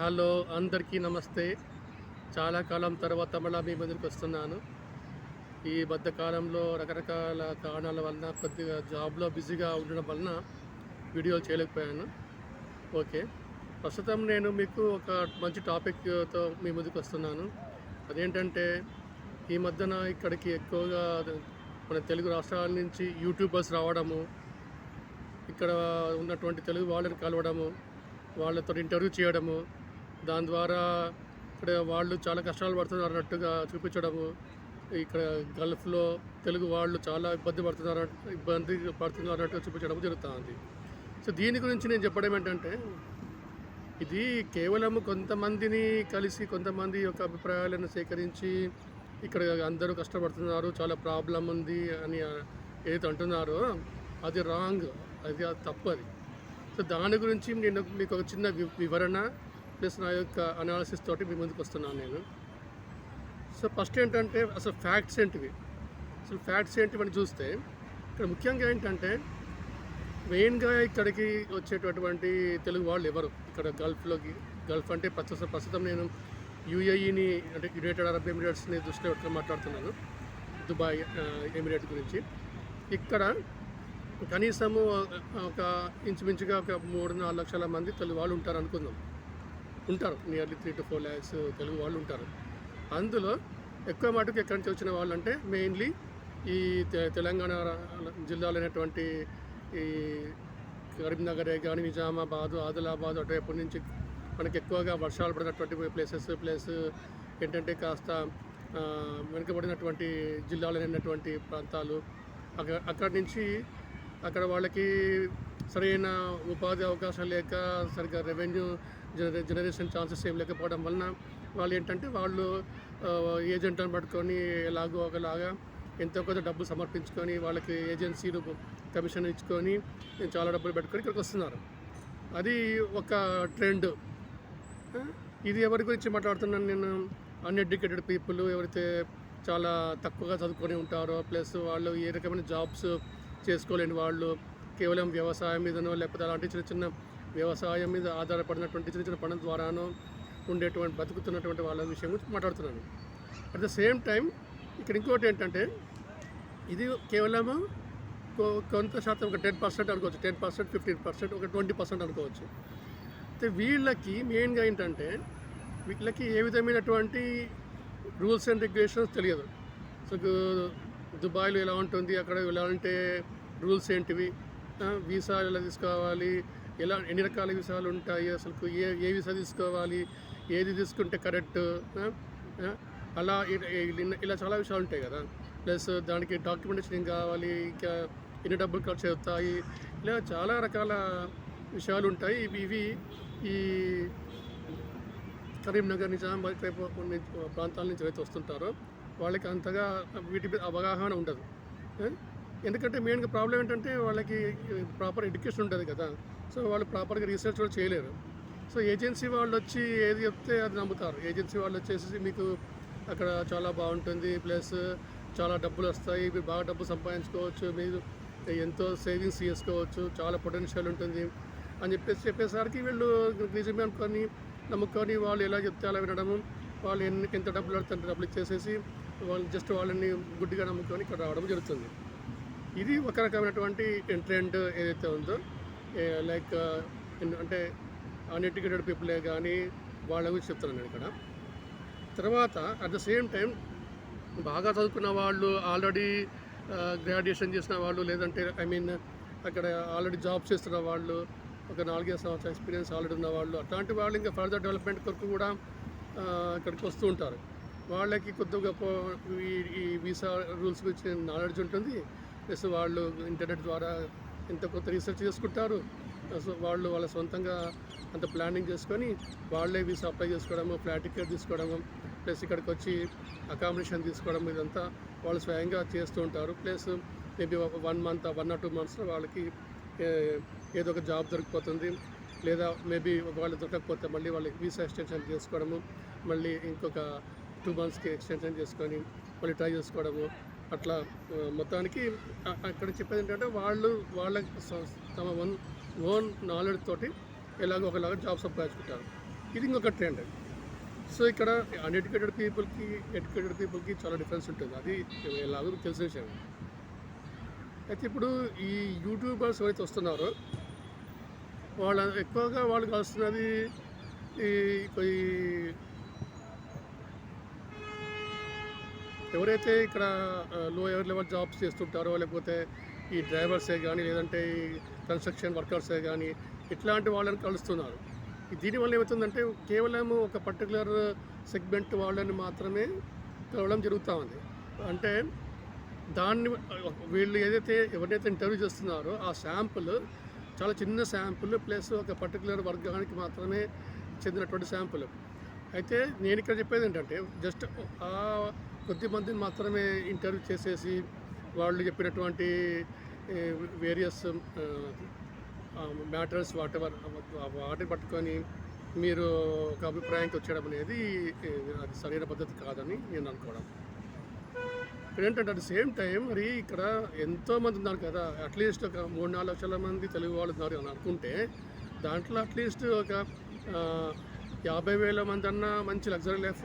Hello అందరికీ నమస్తే. చాలా కాలం తర్వాత మళ్ళీ మీ ముందుకు వస్తున్నాను. ఈ మధ్య కాలంలో రకరకాల కారణాల వలన కొద్దిగా జాబ్లో బిజీగా ఉండడం వలన వీడియోలు చేయలేకపోయాను. ఓకే. ప్రస్తుతం నేను మీకు ఒక మంచి టాపిక్తో మీ ముందుకు వస్తున్నాను. అదేంటంటే ఈ మధ్యన ఇక్కడికి ఎక్కువగా మన తెలుగు రాష్ట్రాల నుంచి యూట్యూబర్స్ రావడము ఇక్కడ ఉన్నటువంటి తెలుగు వాళ్ళని కలవడము వాళ్ళతో ఇంటర్వ్యూ చేయడము దాని ద్వారా ఇక్కడ వాళ్ళు చాలా కష్టాలు పడుతున్నారు అన్నట్టుగా చూపించడము. ఇక్కడ గల్ఫ్లో తెలుగు వాళ్ళు చాలా ఇబ్బంది పడుతున్నారు ఇబ్బంది పడుతున్నారు అన్నట్టుగా చూపించడం జరుగుతుంది. సో దీని గురించి నేను చెప్పడం ఏంటంటే ఇది కేవలం కొంతమందిని కలిసి కొంతమంది యొక్క అభిప్రాయాలను సేకరించి ఇక్కడ అందరూ కష్టపడుతున్నారు చాలా ప్రాబ్లం ఉంది అని ఏదైతే అంటున్నారో అది రాంగ్ అది అది తప్పు అది. సో దాని గురించి నేను మీకు ఒక చిన్న వి- వివరణ ప్లస్ నా యొక్క అనాలిసిస్ తోటి మీ ముందుకు వస్తున్నాను నేను. సో ఫస్ట్ ఏంటంటే అసలు ఫ్యాక్ట్స్ ఏంటివి? అసలు ఫ్యాక్ట్స్ ఏంటివి అని చూస్తే ఇక్కడ ముఖ్యంగా ఏంటంటే మెయిన్గా ఇక్కడికి వచ్చేటటువంటి తెలుగు వాళ్ళు ఎవరు? ఇక్కడ గల్ఫ్లోకి గల్ఫ్ అంటే ప్రస్తుతం ప్రస్తుతం నేను యూఏఈని అంటే యునైటెడ్ అరబ్ ఎమిరేట్స్ని దృష్టిలో పెట్టుకొని మాట్లాడుతున్నాను దుబాయ్ ఎమిరేట్ గురించి. ఇక్కడ కనీసము ఒక ఇంచుమించుగా ఒక మూడు నాలుగు లక్షల మంది తెలుగు వాళ్ళు ఉంటారు అనుకుందాం ఉంటారు. Nearly three to four lakhs Telugu వాళ్ళు ఉంటారు. అందులో ఎక్కువ మటుకు ఎక్కడి నుంచి వచ్చిన వాళ్ళు అంటే మెయిన్లీ ఈ తె- తెలంగాణ రా- జిల్లాలో అయినటువంటి ఈ కరీంనగర్ కానీ నిజామాబాద్ ఆదిలాబాద్ అటువైపు నుంచి మనకి ఎక్కువగా వర్షాలు పడినటువంటి ప్లేసెస్ ప్లస్ ఏంటంటే కాస్త వెనుకబడినటువంటి జిల్లాలో అయినటువంటి ప్రాంతాలు. అక్కడ అక్కడి నుంచి అక్కడ వాళ్ళకి సరైన ఉపాధి అవకాశాలు లేక సరిగ్గా రెవెన్యూ జనరే జనరేషన్ ఛాన్సెస్ ఏం లేకపోవడం వలన వాళ్ళు ఏంటంటే వాళ్ళు ఏజెంట్లను పట్టుకొని ఎలాగో ఒకలాగా ఎంతో కొంత డబ్బు సమర్పించుకొని వాళ్ళకి ఏజెన్సీలు కమిషన్ ఇచ్చుకొని చాలా డబ్బులు పెట్టుకొని ఇక్కడికి వస్తున్నారు. అది ఒక ట్రెండ్. ఇది ఎవరి గురించి మాట్లాడుతున్నాను నేను? అన్ఎడ్యుకేటెడ్ పీపుల్ ఎవరైతే చాలా తక్కువగా చదువుకొని ఉంటారో ప్లస్ వాళ్ళు ఏ రకమైన జాబ్స్ చేసుకోలేని వాళ్ళు కేవలం వ్యవసాయం మీదనో లేకపోతే అలాంటి చిన్న చిన్న వ్యవసాయం మీద ఆధారపడినటువంటి చిన్న చిన్న పనుల ద్వారానో ఉండేటువంటి బతుకుతున్నటువంటి వాళ్ళ విషయం గురించి మాట్లాడుతున్నాను. అట్ ద సేమ్ టైం ఇక్కడ ఇంకోటి ఏంటంటే ఇది కేవలము కొంత శాతం ఒక టెన్ పర్సెంట్ అనుకోవచ్చు టెన్ పర్సెంట్ ఫిఫ్టీన్ పర్సెంట్ ఒక ట్వంటీ పర్సెంట్ అనుకోవచ్చు. అయితే వీళ్ళకి మెయిన్గా ఏంటంటే వీళ్ళకి ఏ విధమైనటువంటి రూల్స్ అండ్ రెగ్యులేషన్స్ తెలియదు. సో దుబాయ్లో ఎలా ఉంటుంది అక్కడ ఎలా అంటే రూల్స్ ఏంటివి వీసా ఎలా తీసుకోవాలి ఎలా ఎన్ని రకాల వీసాలు ఉంటాయి అసలు ఏ ఏ వీసా తీసుకోవాలి ఏది తీసుకుంటే కరెక్ట్ అలా ఇలా చాలా విషయాలు ఉంటాయి కదా. ప్లస్ దానికి డాక్యుమెంటేషన్ ఏం కావాలి ఇంకా ఎన్ని డబ్బులు ఖర్చు అవుతాయి ఇలా చాలా రకాల విషయాలు ఉంటాయి. ఇవి ఇవి ఈ కరీంనగర్ నిజామాబాద్ టైపు కొన్ని ప్రాంతాల నుంచి అయితే వస్తుంటారో వాళ్ళకి అంతగా వీటి మీద అవగాహన ఉండదు. ఎందుకంటే మెయిన్గా ప్రాబ్లం ఏంటంటే వాళ్ళకి ప్రాపర్ ఎడ్యుకేషన్ ఉంటుంది కదా. సో వాళ్ళు ప్రాపర్గా రీసెర్చ్ కూడా చేయలేరు. సో ఏజెన్సీ వాళ్ళు వచ్చి ఏది చెప్తే అది నమ్ముతారు. ఏజెన్సీ వాళ్ళు వచ్చేసి మీకు అక్కడ చాలా బాగుంటుంది. ప్లస్ చాలా డబ్బులు వస్తాయి. మీరు బాగా డబ్బు సంపాదించుకోవచ్చు. మీరు ఎంతో సేవింగ్స్ చేసుకోవచ్చు. చాలా పొటెన్షియల్ ఉంటుంది అని చెప్పేసి చెప్పేసరికి వీళ్ళు నిజమే అనుకొని నమ్ముకొని వాళ్ళు ఎలా చెప్తే అలా వినడము వాళ్ళు ఎన్ని ఎంత డబ్బులు పడితే డబ్బులు ఇచ్చేసేసి వాళ్ళు జస్ట్ వాళ్ళని గుడ్డిగా నమ్ముకొని ఇక్కడ రావడం జరుగుతుంది. ఇది ఒక రకమైనటువంటి ట్రెండ్ ఏదైతే ఉందో లైక్ అంటే అన్ఎడ్యుకేటెడ్ పీపులే కానీ వాళ్ళ గురించి చెప్తున్నాను నేను ఇక్కడ. తర్వాత అట్ ద సేమ్ టైం బాగా చదువుకున్న వాళ్ళు ఆల్రెడీ గ్రాడ్యుయేషన్ చేసిన వాళ్ళు లేదంటే ఐ మీన్ అక్కడ ఆల్రెడీ జాబ్ చేస్తున్న వాళ్ళు ఒక నాలుగైదు సంవత్సరాల ఎక్స్పీరియన్స్ ఆల్రెడీ ఉన్న వాళ్ళు అట్లాంటి వాళ్ళు ఇంకా ఫర్దర్ డెవలప్మెంట్ కొరకు కూడా ఇక్కడికి వస్తూ ఉంటారు. వాళ్ళకి కొద్దిగా ఈ వీసా రూల్స్ గురించి నాలెడ్జ్ ఉంటుంది. ప్లస్ వాళ్ళు ఇంటర్నెట్ ద్వారా ఎంత కొత్త రీసెర్చ్ చేసుకుంటారు. సో వాళ్ళు వాళ్ళ సొంతంగా అంత ప్లానింగ్ చేసుకొని వాళ్ళే వీసా అప్లై చేసుకోవడము ఫ్లాట్ టికెట్ తీసుకోవడము ప్లస్ ఇక్కడికి వచ్చి అకామిడేషన్ తీసుకోవడం ఇదంతా వాళ్ళు స్వయంగా చేస్తూ ఉంటారు. Plus maybe one month one or two మంత్స్లో వాళ్ళకి ఏదో ఒక జాబ్ దొరికిపోతుంది. లేదా మేబీ ఒకవేళ దొరకకపోతే మళ్ళీ వాళ్ళకి వీసా ఎక్స్టెన్షన్ చేసుకోవడము మళ్ళీ ఇంకొక టూ మంత్స్కి ఎక్స్టెన్షన్ చేసుకొని మళ్ళీ ట్రై చేసుకోవడము అట్లా మొత్తానికి అక్కడ చెప్పేది ఏంటంటే వాళ్ళు వాళ్ళ తమ ఓన్ ఓన్ నాలెడ్జ్ తోటి ఎలాగో ఒకలాగా జాబ్ సంపాదించుకుంటారు ఇది ఇంకొక ట్రెండ్ సో ఇక్కడ అన్ఎడ్యుకేటెడ్ పీపుల్కి ఎడ్యుకేటెడ్ పీపుల్కి చాలా డిఫరెన్స్ ఉంటుంది. అది ఎలాగో తెలిసిన విషయం అయితే ఇప్పుడు ఈ యూట్యూబర్స్ ఎవరైతే వస్తున్నారో వాళ్ళ ఎక్కువగా వాళ్ళు కలుస్తున్నది ఈ ఈ ఎవరైతే ఇక్కడ లో ఎవరి లెవెల్ జాబ్స్ చేస్తుంటారో లేకపోతే ఈ డ్రైవర్సే కానీ లేదంటే ఈ కన్స్ట్రక్షన్ వర్కర్సే కానీ ఇట్లాంటి వాళ్ళని కలుస్తున్నారు. దీనివల్ల ఏమవుతుందంటే కేవలం ఒక పర్టికులర్ సెగ్మెంట్ వాళ్ళని మాత్రమే కలవడం జరుగుతూ ఉంది. అంటే దాన్ని వీళ్ళు ఏదైతే ఎవరైతే ఇంటర్వ్యూ చేస్తున్నారో ఆ శాంపుల్ చాలా చిన్న శాంపుల్ ప్లస్ ఒక పర్టికులర్ వర్గానికి మాత్రమే చెందినటువంటి శాంపుల్ అయితే నేను ఇక్కడ చెప్పేది ఏంటంటే జస్ట్ ఆ కొద్ది మందిని మాత్రమే ఇంటర్వ్యూ చేసేసి వాళ్ళు చెప్పినటువంటి వేరియస్ మ్యాటర్స్ వాట్ ఎవర్ వాటిని పట్టుకొని మీరు ఒక అభిప్రాయానికి వచ్చేయడం అనేది అది సరైన పద్ధతి కాదని నేను అనుకోవడం. ఏంటంటే అట్ సేమ్ టైం మరి ఇక్కడ ఎంతో మంది ఉన్నారు కదా అట్లీస్ట్ ఒక మూడు నాలుగు లక్షల మంది తెలుగు వాళ్ళు ఉన్నారు అని అనుకుంటే దాంట్లో అట్లీస్ట్ ఒక యాభై వేల మంది అన్న మంచి లగ్జరీ లైఫ్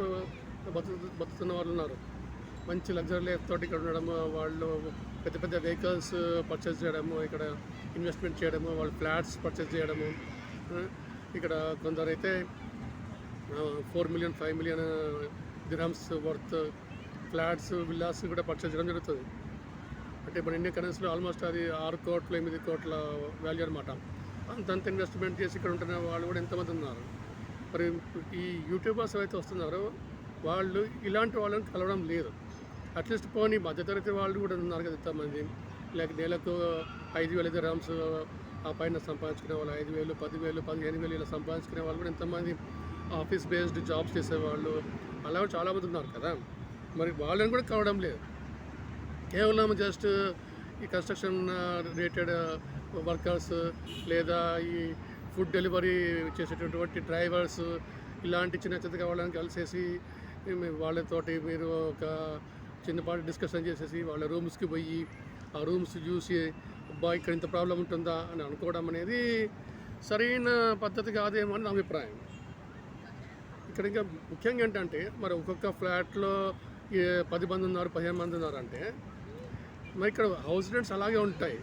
బతు బతుకుతున్న వాళ్ళు ఉన్నారు. మంచి లగ్జరీ లైఫ్ తోటి ఇక్కడ ఉండడము వాళ్ళు పెద్ద పెద్ద వెహికల్స్ పర్చేస్ చేయడము ఇక్కడ ఇన్వెస్ట్మెంట్ చేయడము వాళ్ళు ఫ్లాట్స్ పర్చేస్ చేయడము. ఇక్కడ కొందరైతే four million five million dirhams worth flats villas కూడా పర్చేస్ చేయడం జరుగుతుంది. అంటే మన ఇండియన్ కరెన్సీలో ఆల్మోస్ట్ అది ఆరు కోట్ల ఎనిమిది కోట్ల వాల్యూ అనమాట అంతంత ఇన్వెస్ట్మెంట్ చేసి ఇక్కడ ఉంటున్న వాళ్ళు కూడా ఎంతమంది ఉన్నారు? మరి ఈ యూట్యూబర్స్ అయితే వస్తున్నారు వాళ్ళు ఇలాంటి వాళ్ళని కలవడం లేదు. అట్లీస్ట్ పోనీ మధ్యతరగతి వాళ్ళు కూడా ఉన్నారు కదా ఎంతమంది లేక నెలకు ఐదు వేల గ్రామ్స్ ఆ పైన సంపాదించుకునే వాళ్ళు ఐదు వేలు పదివేలు పదిహేను వేలు ఇలా సంపాదించుకునే వాళ్ళు కూడా ఎంతమంది ఆఫీస్ బేస్డ్ జాబ్స్ చేసేవాళ్ళు. అలా కూడా చాలామంది ఉన్నారు కదా. మరి వాళ్ళని కూడా కావడం లేదు. కేవలం జస్ట్ ఈ కన్స్ట్రక్షన్ రిలేటెడ్ వర్కర్స్ లేదా ఈ ఫుడ్ డెలివరీ చేసేటటువంటి డ్రైవర్స్ ఇలాంటి చిన్న చిన్నగా వాళ్ళని కలిసేసి వాళ్ళతోటి మీరు ఒక చిన్నపాటి డిస్కషన్ చేసేసి వాళ్ళ రూమ్స్కి పోయి ఆ రూమ్స్ చూసి అబ్బా ఇక్కడ ఇంత ప్రాబ్లం ఉంటుందా? అని అనుకోవడం అనేది సరైన పద్ధతి కాదేమో అని నా అభిప్రాయం. ఇక్కడ ఇంకా ముఖ్యంగా ఏంటంటే మరి ఒక్కొక్క ఫ్లాట్లో పది మంది ఉన్నారు పదిహేను మంది ఉన్నారు అంటే మరి ఇక్కడ హౌస్ రెంట్స్ అలాగే ఉంటాయి.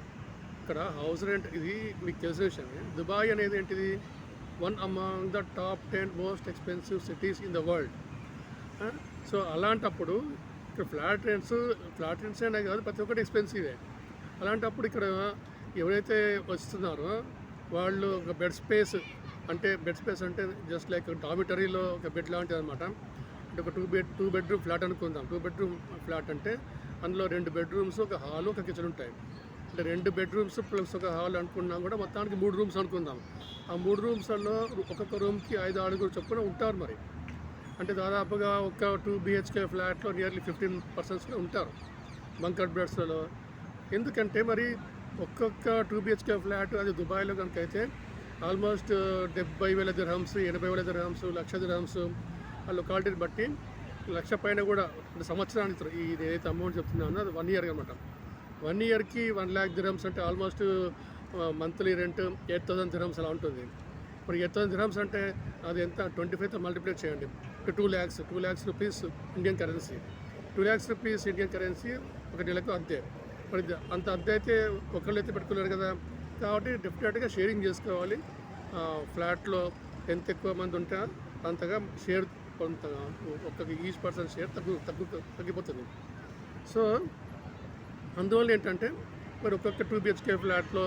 ఇక్కడ హౌస్ రెంట్ ఇది మీకు తెలిసిన విషయమే. దుబాయ్ అనేది ఏంటిది? One among the top ten most expensive cities in the world. So అలాంటప్పుడు ఇక్కడ ఫ్లాట్ రెంట్స్ ఫ్లాట్ రెంట్స్ అనే కాదు ప్రతి ఒక్కటి ఎక్స్పెన్సివే అలాంటప్పుడు ఇక్కడ ఎవరైతే వస్తున్నారో వాళ్ళు ఒక బెడ్ స్పేస్ అంటే బెడ్ స్పేస్ అంటే జస్ట్ లైక్ డామిటరీలో ఒక బెడ్ లాంటిది అనమాట అంటే ఒక two bed two bedroom flat అనుకుందాం. టూ బెడ్రూమ్ ఫ్లాట్ అంటే అందులో రెండు బెడ్రూమ్స్ ఒక హాల్ ఒక కిచెన్ ఉంటాయి. అంటే రెండు బెడ్రూమ్స్ ప్లస్ ఒక హాల్ అనుకున్నా కూడా మొత్తానికి మూడు రూమ్స్ అనుకుందాం. ఆ మూడు రూమ్స్లో ఒక్కొక్క రూమ్కి ఐదు ఆరుగురు చొప్పున ఉంటారు మరి. అంటే దాదాపుగా ఒక టూ బిహెచ్కే ఫ్లాట్లో నియర్లీ ఫిఫ్టీన్ పర్సన్స్ ఉంటారు. బంకర్ బెడ్స్లలో ఎందుకంటే మరి ఒక్కొక్క టూ బిహెచ్కే ఫ్లాట్ అది దుబాయ్లో కనుక అయితే ఆల్మోస్ట్ డెబ్బై వేల దిరహమ్స్ ఎనభై వేల దిరహమ్స్ లక్ష దిరహమ్స్ ఆ లొకాలిటీని బట్టి లక్ష పైన కూడా అంటే సంవత్సరానికి ఇది ఏదైతే అమౌంట్ చెప్తున్నానో అది వన్ ఇయర్ అనమాట వన్ ఇయర్కి వన్ ల్యాక్ దిరమ్స్ అంటే almost monthly rent eight thousand dirhams అలా ఉంటుంది. ఇప్పుడు ఎయిట్ థౌసండ్ దిరమ్స్ అంటే అది ఎంత? ట్వంటీ ఫైవ్తో మల్టిప్లై చేయండి. Two lakhs two lakhs rupees Indian currency two lakhs rupees Indian currency ఒక నెలకు అంతే. మరి అంత అద్దె అయితే ఒకళ్ళు అయితే పెట్టుకోలేరు కదా. కాబట్టి డెఫినెట్గా షేరింగ్ చేసుకోవాలి. ఫ్లాట్లో ఎంత ఎక్కువ మంది ఉంటే అంతగా షేర్ కొంత ఒక్క ఈచ్ పర్సన్ షేర్ తగ్గు తగ్గు తగ్గిపోతుంది. సో అందువల్ల ఏంటంటే మరి ఒక్కొక్క టూ బిహెచ్కే ఫ్లాట్లో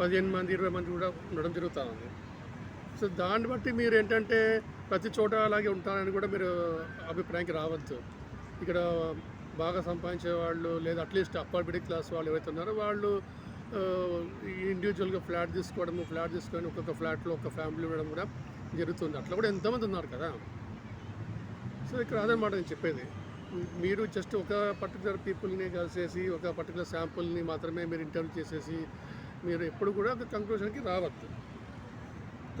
పదిహేను మంది ఇరవై మంది కూడా ఉండడం జరుగుతూ ఉంది. సో దాన్ని బట్టి మీరు ఏంటంటే ప్రతి చోట అలాగే ఉంటారని కూడా మీరు అభిప్రాయానికి రావద్దు. ఇక్కడ బాగా సంపాదించే వాళ్ళు లేదా అట్లీస్ట్ అప్పర్ మిడిల్ క్లాస్ వాళ్ళు ఎవరైతే ఉన్నారో వాళ్ళు ఇండివిజువల్గా ఫ్లాట్ తీసుకోవడము ఫ్లాట్ తీసుకొని ఒక్కొక్క ఫ్లాట్లో ఒక ఫ్యామిలీ ఉండడం కూడా జరుగుతుంది. అట్లా కూడా ఎంతమంది ఉన్నారు కదా. సో ఇక్కడ అదనమాట నేను చెప్పేది. మీరు జస్ట్ ఒక పర్టికులర్ పీపుల్ని కలిసేసి ఒక పర్టికులర్ శాంపుల్ని మాత్రమే మీరు ఇంటర్వ్యూ చేసేసి మీరు ఎప్పుడు కూడా ఒక కంక్లూషన్కి రావద్దు.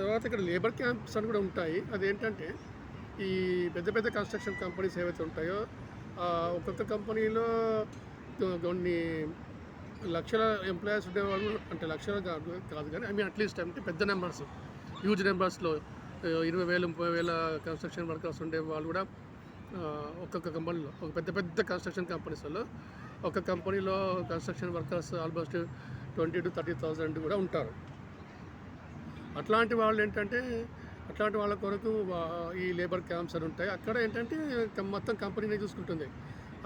తర్వాత ఇక్కడ లేబర్ క్యాంప్స్ అని కూడా ఉంటాయి. అదేంటంటే ఈ పెద్ద పెద్ద కన్స్ట్రక్షన్ కంపెనీస్ ఏవైతే ఉంటాయో ఒక్కొక్క కంపెనీలో కొన్ని లక్షల ఎంప్లాయీస్ ఉండేవాళ్ళు అంటే లక్షలు కాదు కాదు కానీ ఐ మీన్ అట్లీస్ట్ అంటే పెద్ద నెంబర్స్ హ్యూజ్ నెంబర్స్లో ఇరవై వేలు ముప్పై వేల కన్స్ట్రక్షన్ వర్కర్స్ ఉండే వాళ్ళు కూడా ఒక్కొక్క కంపెనీలో ఒక పెద్ద పెద్ద కన్స్ట్రక్షన్ కంపెనీస్లో ఒక కంపెనీలో construction workers almost twenty to thirty thousand కూడా ఉంటారు. అట్లాంటి వాళ్ళు ఏంటంటే అట్లాంటి వాళ్ళ కొరకు ఈ లేబర్ క్యాంప్స్ అని ఉంటాయి. అక్కడ ఏంటంటే మొత్తం కంపెనీనే చూసుకుంటుంది.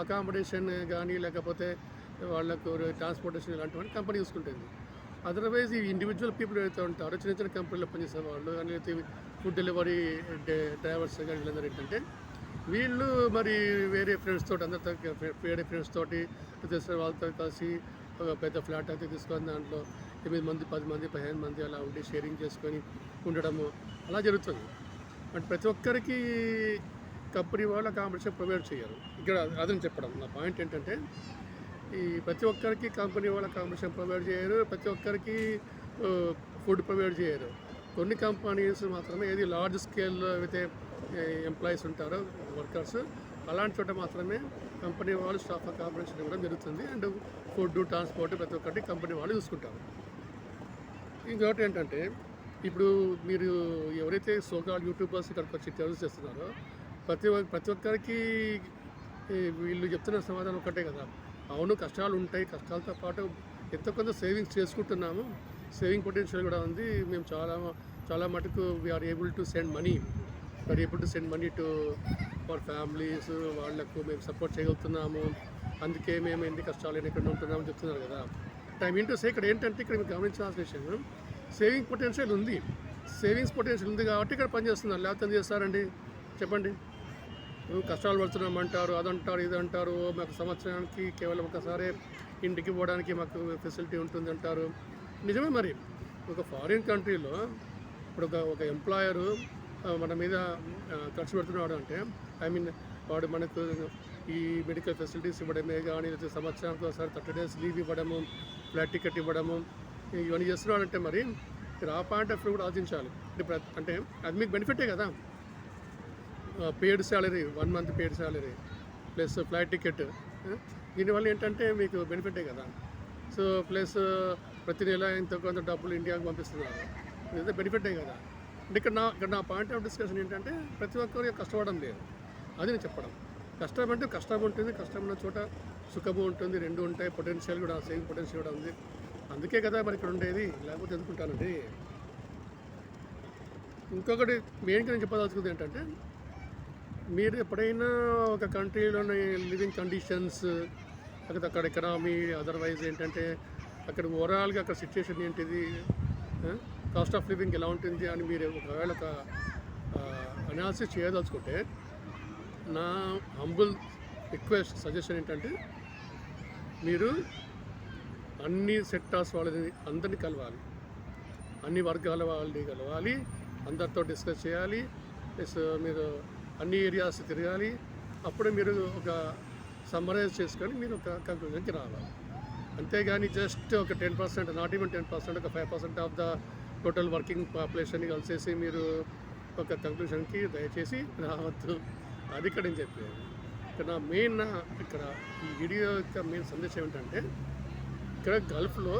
అకామిడేషన్ కానీ లేకపోతే వాళ్ళకు ట్రాన్స్పోర్టేషన్ ఇలాంటివన్నీ కంపెనీ చూసుకుంటుంది. అదర్వైజ్ ఈ ఇండివిజువల్ పీపుల్ ఏదైతే ఉంటారో చిన్న చిన్న కంపెనీలో పనిచేసే వాళ్ళు కానీ లేకపోతే ఫుడ్ డెలివరీ డ్రైవర్స్ కానీ వీళ్ళందరూ ఏంటంటే వీళ్ళు మరి వేరే ఫ్రెండ్స్ తోటి అందరితో వేరే ఫ్రెండ్స్ తోటి తెలిసిన వాళ్ళతో కలిసి ఒక పెద్ద ఫ్లాట్ అయితే తీసుకొని దాంట్లో ఎనిమిది మంది పది మంది పదిహేను మంది అలా ఉండి షేరింగ్ చేసుకొని ఉండడము అలా జరుగుతుంది. అంటే ప్రతి ఒక్కరికి కంపెనీ వాళ్ళు అకామిడేషన్ ప్రొవైడ్ చేయరు. ఇక్కడ అదని చెప్పడం నా పాయింట్ ఏంటంటే ఈ ప్రతి ఒక్కరికి కంపెనీ వాళ్ళ అకామిడేషన్ ప్రొవైడ్ చేయరు ప్రతి ఒక్కరికి ఫుడ్ ప్రొవైడ్ చేయరు. కొన్ని కంపెనీస్ మాత్రమే ఏది లార్జ్ స్కేల్లో అయితే ఎంప్లాయీస్ ఉంటారో వర్కర్స్ అలాంటి చోట మాత్రమే కంపెనీ వాళ్ళు స్టాఫ్ అకామిడేషన్ ఇవ్వడం జరుగుతుంది. అండ్ ఫుడ్ ట్రాన్స్పోర్ట్ ప్రతి ఒక్కటి కంపెనీ వాళ్ళు చూసుకుంటారు. ఇంకొకటి ఏంటంటే ఇప్పుడు మీరు ఎవరైతే సోకాల్ యూట్యూబర్స్ ఇక్కడికి వచ్చి టెర్రస్ చేస్తున్నారో ప్రతి ఒక్క- ప్రతి ఒక్కరికి వీళ్ళు చెప్తున్న సమాధానం ఒకటే కదా. అవును కష్టాలు ఉంటాయి. కష్టాలతో పాటు ఎంత కొంత సేవింగ్స్ చేసుకుంటున్నాము. సేవింగ్ పొటెన్షియల్ కూడా ఉంది. మేము చాలా చాలా మటుకు we're able to send money we're able to send money to for families వాళ్ళకు మేము సపోర్ట్ చేయగలుగుతున్నాము. అందుకే మేము ఎన్ని కష్టాలు ఎక్కడ ఉంటున్నామని చెప్తున్నారు కదా. టైం ఏంటో సే ఇక్కడ ఏంటంటే ఇక్కడ మీరు గమనించాల్సిన విషయం. సేవింగ్ పొటెన్షియల్ ఉంది. సేవింగ్స్ పొటెన్షియల్ ఉంది కాబట్టి ఇక్కడ పనిచేస్తున్నారు లేకపోతే ఏం చేస్తారండి? చెప్పండి. కష్టాలు పడుతున్నాం అంటారు అదంటారు ఇది అంటారు మాకు సంవత్సరానికి కేవలం ఒకసారి ఇంటికి పోవడానికి మాకు ఫెసిలిటీ ఉంటుంది అంటారు. నిజమే మరి. ఒక ఫారిన్ కంట్రీలో ఇప్పుడు ఒక ఒక ఎంప్లాయరు మన మీద ఖర్చు పెడుతున్నాడు అంటే ఐ మీన్ వాడు మనకు ఈ మెడికల్ ఫెసిలిటీస్ ఇవ్వడమే కానీ సంవత్సరానికి ఒకసారి థర్టీ డేస్ లీవ్ ఇవ్వడము ఫ్లాట్ టికెట్ ఇవ్వడము ఇవన్నీ చేస్తున్నాడంటే మరి మీరు ఆ పాయింట్ ఆఫ్ వ్యూ కూడా ఆలోచించాలి. అంటే అంటే అది మీకు బెనిఫిటే కదా. Paid salary one month paid salary plus flight ticket దీనివల్ల ఏంటంటే మీకు బెనిఫిటే కదా. సో ప్లస్ ప్రతి నెల ఇంత కొంత డబ్బులు ఇండియాకి పంపిస్తున్నారు. ఇదైతే బెనిఫిటే కదా. అంటే ఇక్కడ నా ఇక్కడ నా పాయింట్ ఆఫ్ డిస్కషన్ ఏంటంటే ప్రతి ఒక్కరు కష్టపడడం లేదు. అది నేను చెప్పడం. కష్టం అంటే కష్టం ఉంటుంది కష్టం ఉన్న చోట సుఖము ఉంటుంది రెండు ఉంటాయి పొటెన్షియల్ కూడా సేవింగ్ పొటెన్షియల్ కూడా ఉంది. అందుకే కదా మరి ఇక్కడ ఉండేది లేకపోతే ఎందుకుంటానండి? ఇంకొకటి మెయిన్గా నేను చెప్పదలుచుకుంది ఏంటంటే మీరు ఎప్పుడైనా ఒక కంట్రీలోని లివింగ్ కండిషన్స్ లేకపోతే అక్కడ ఎకనామీ అదర్వైజ్ ఏంటంటే అక్కడ ఓవరాల్గా అక్కడ సిచ్యుయేషన్ ఏంటిది కాస్ట్ ఆఫ్ లివింగ్ ఎలా ఉంటుంది అని మీరు ఒకవేళ ఒక అనాలిసిస్ చేయదలుచుకుంటే నా హంబుల్ రిక్వెస్ట్ సజెషన్ ఏంటంటే మీరు అన్ని సెక్టార్స్ వాళ్ళని అందరినీ కలవాలి. అన్ని వర్గాల వాళ్ళని కలవాలి. అందరితో డిస్కస్ చేయాలి. ప్లస్ మీరు అన్ని ఏరియాస్ తిరగాలి. అప్పుడే మీరు ఒక సమ్మరైజ్ చేసుకొని మీరు ఒక కంక్లూజన్కి రావాలి. అంతేగాని జస్ట్ ఒక ten percent not even ten percent ఒక five percent of the total working population కలిసేసి మీరు ఒక కంక్లూషన్కి దయచేసి రావద్దు. అది ఇక్కడ నేను చెప్పేది. ఇక్కడ మెయిన్ ఇక్కడ ఈ వీడియో యొక్క మెయిన్ సందేశం ఏంటంటే ఇక్కడ గల్ఫ్లో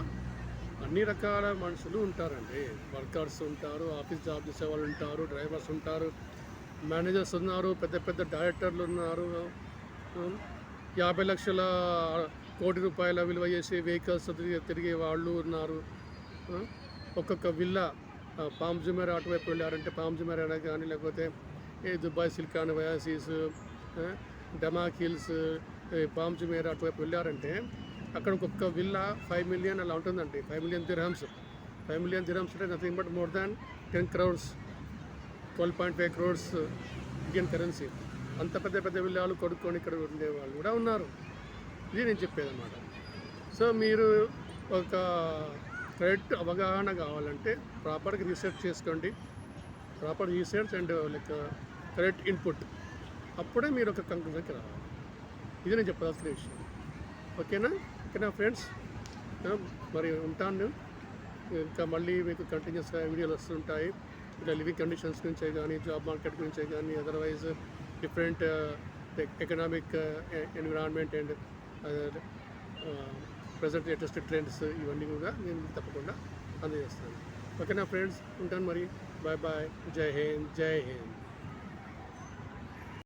అన్ని రకాల మనుషులు ఉంటారండి. వర్కర్స్ ఉంటారు ఆఫీస్ జాబ్ చేసే వాళ్ళు ఉంటారు డ్రైవర్స్ ఉంటారు మేనేజర్స్ ఉన్నారు పెద్ద పెద్ద డైరెక్టర్లు ఉన్నారు. యాభై లక్షల కోటి రూపాయల విలువ చేసే వెహికల్స్ తిరిగే తిరిగే వాళ్ళు ఉన్నారు. ఒక్కొక్క విల్లా పామ్ జుమేరా అటువైపు వెళ్ళారంటే పామ్ జుమేరా కానీ లేకపోతే ఏ Dubai Silicon Oasis Damac Hills ఏ పామ్ అటువైపు వెళ్ళారంటే అక్కడ ఒక్కొక్క విల్లా ఫైవ్ మిలియన్ అలా ఉంటుందండి. Five million dirhams. Five million dirhams అంటే nothing but more than ten crores twelve point five crores Indian currency అంత పెద్ద పెద్ద విల్లాలు కొనుక్కొని ఇక్కడ ఉండే వాళ్ళు కూడా ఉన్నారు. ఇది నేను చెప్పేది అనమాట సో మీరు ఒక కరెక్ట్ అవగాహన కావాలంటే ప్రాపర్గా రీసెర్చ్ చేసుకోండి. Proper research and like correct input. అప్పుడే మీరు ఒక కంక్లూజన్కి రావాలి. ఇది నేను చెప్పదలసిన విషయం. ఓకేనా? ఓకేనా ఫ్రెండ్స్ మరి ఉంటాను. ఇంకా మళ్ళీ మీకు కంటిన్యూస్గా వీడియోలు వస్తుంటాయి. ఇలా లివింగ్ కండిషన్స్ గురించే కానీ జాబ్ మార్కెట్ గురించే కానీ otherwise different economic environment and present latest trends ఇవన్నీ కూడా నేను తప్పకుండా అందజేస్తాను. ఓకేనా ఫ్రెండ్స్ ఉంటాను మరి. బాయ్ బాయ్ జై హింద్ జై హింద్.